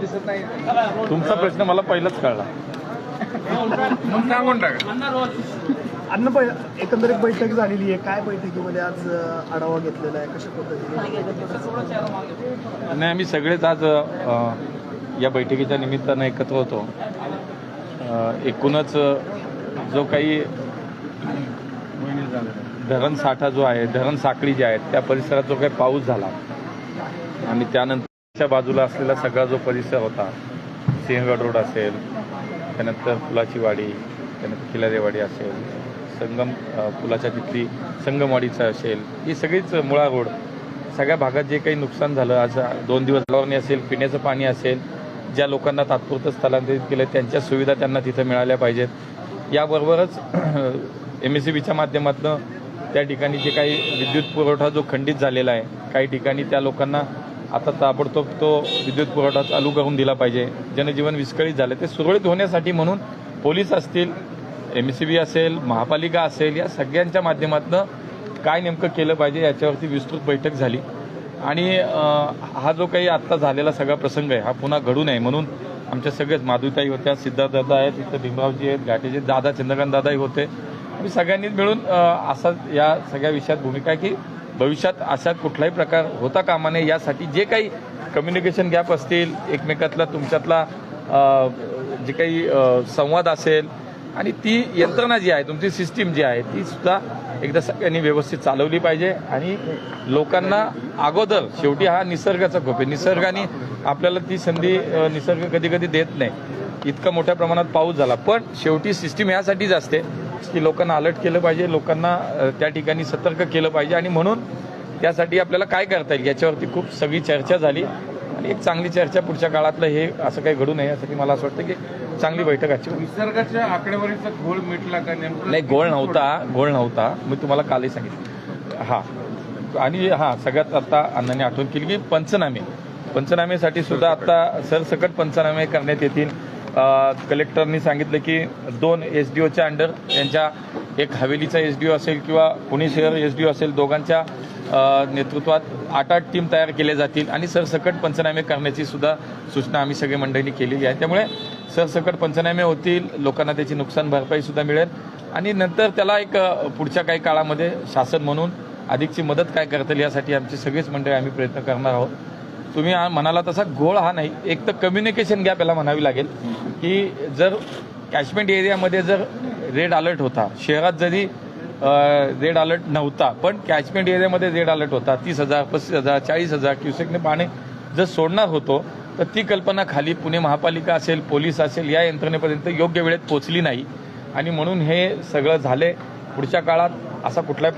दिसत नाही. तुमचा प्रश्न मला पहिलाच कळला. मग सांगून टाका. अन्न एकंदरीत बैठक झालेली आहे. काय बैठकीमध्ये आज आढावा घेतलेला आहे? कशा पद्धतीने? नाही आम्ही सगळेच आज या बैठकीच्या निमित्तानं एकत्र होतो. एकूणच जो काही धरण साठा जो आहे धरण साखळी जी आहेत त्या परिसरात जो काही पाऊस झाला आणि च्या बाजूला असलेला सगळा जो परिसर होता सिंहगड रोड असेल त्यानंतर पुलाची वाडी त्यानंतर किल्लारेवाडी असेल संगम पुलाच्या तिथली संगमवाडीचं असेल ही सगळीच मुळा रोड सगळ्या भागात जे काही नुकसान झालं आज दोन दिवस लावणी असेल पिण्याचं पाणी असेल ज्या लोकांना तात्पुरतं स्थलांतरित केलं त्यांच्या सुविधा त्यांना तिथं मिळाल्या पाहिजेत. याबरोबरच एम एस सी बीच्या माध्यमातून त्या ठिकाणी जे काही विद्युत पुरवठा जो खंडित झालेला आहे काही ठिकाणी त्या लोकांना आता ताबडतोब तो विद्युत पुरवठा चालू करून दिला पाहिजे. जनजीवन विस्कळीत झालं. ते सुरळीत होण्यासाठी म्हणून पोलीस असतील एम सी बी असेल महापालिका असेल या सगळ्यांच्या माध्यमातून काय नेमकं केलं पाहिजे याच्यावरती विस्तृत बैठक झाली. आणि हा जो काही आत्ता झालेला सगळा प्रसंग आहे हा पुन्हा घडू नये म्हणून आमच्या सगळेच माधुताई होत्या सिद्धार्थ दादा आहेत इथं भीमरावजी आहेत घाटेजी दादा चंद्रकांत दादाही होते. आम्ही सगळ्यांनीच मिळून असा या सगळ्या विषयात भूमिका आहे की भविष्यात असा कुठलाही प्रकार होता कामा नये. यासाठी जे काही कम्युनिकेशन गॅप असतील एकमेकातला तुमच्यातला जे काही संवाद असेल आणि ती यंत्रणा जी आहे तुमची सिस्टीम जी आहे ती सुद्धा एकदा सगळ्यांनी व्यवस्थित चालवली पाहिजे. आणि लोकांना अगोदर शेवटी हा निसर्गाचा खोप आहे. निसर्गाने आपल्याला ती संधी निसर्ग कधी कधी देत नाही. इतका मोठ्या प्रमाणात पाऊस झाला. पण शेवटी सिस्टीम यासाठीच असते की लोकांना अलर्ट केलं पाहिजे लोकांना त्या ठिकाणी सतर्क केलं पाहिजे आणि म्हणून त्यासाठी आपल्याला काय करता येईल याच्यावरती खूप सगळी चर्चा झाली. आणि एक चांगली चर्चा पुढच्या काळातलं हे असं काही घडू नये यासाठी मला असं वाटतं की चांगली बैठक आजची. निसर्गाच्या आकडेवारीचा घोळ मिटला का नेमकं? नाही गोळ नव्हता गोळ नव्हता. मी तुम्हाला कालही सांगितलं. हा. आणि हा सगळ्यात आता अण्णांनी आठवण केली की पंचनामे. पंचनामेसाठी सुद्धा आता सरसकट पंचनामे करण्यात येतील. कलेक्टरनी सांगितलं की दोन एस डी ओच्या अंडर यांच्या एक हवेलीचा एस डी ओ असेल किंवा पुणे शहर एस डी ओ असेल दोघांच्या नेतृत्वात आठ आठ टीम तयार केल्या जातील आणि सरसकट पंचनामे करण्याची सुद्धा सूचना आम्ही सगळे मंडळींनी केलेली आहे. त्यामुळे सरसकट पंचनामे होतील लोकांना त्याची नुकसान भरपाई सुद्धा मिळेल आणि नंतर त्याला एक पुढच्या काही काळामध्ये शासन म्हणून अधिकची मदत काय करता येईल यासाठी आमची सगळीच मंडळी आम्ही प्रयत्न करणार आहोत. तुम्ही म्हणाला तसा घोळ हा नाही. एक तर कम्युनिकेशन गॅप याला म्हणावी लागेल की जर कॅशमेंट एरियामध्ये जर रेड अलर्ट होता शहरात जरी रेड अलर्ट नव्हता पण कॅचमेंट एरियामध्ये रेड अलर्ट होता तीस हजार पस्तीस हजार चाळीस हजार क्युसेकने पाणी जर सोडणार होतो तर ती कल्पना खाली पुणे महापालिका असेल पोलीस असेल या यंत्रणेपर्यंत योग्य वेळेत पोचली नाही. आणि म्हणून हे सगळं झाले पुढच्या काळात असा कुठलाही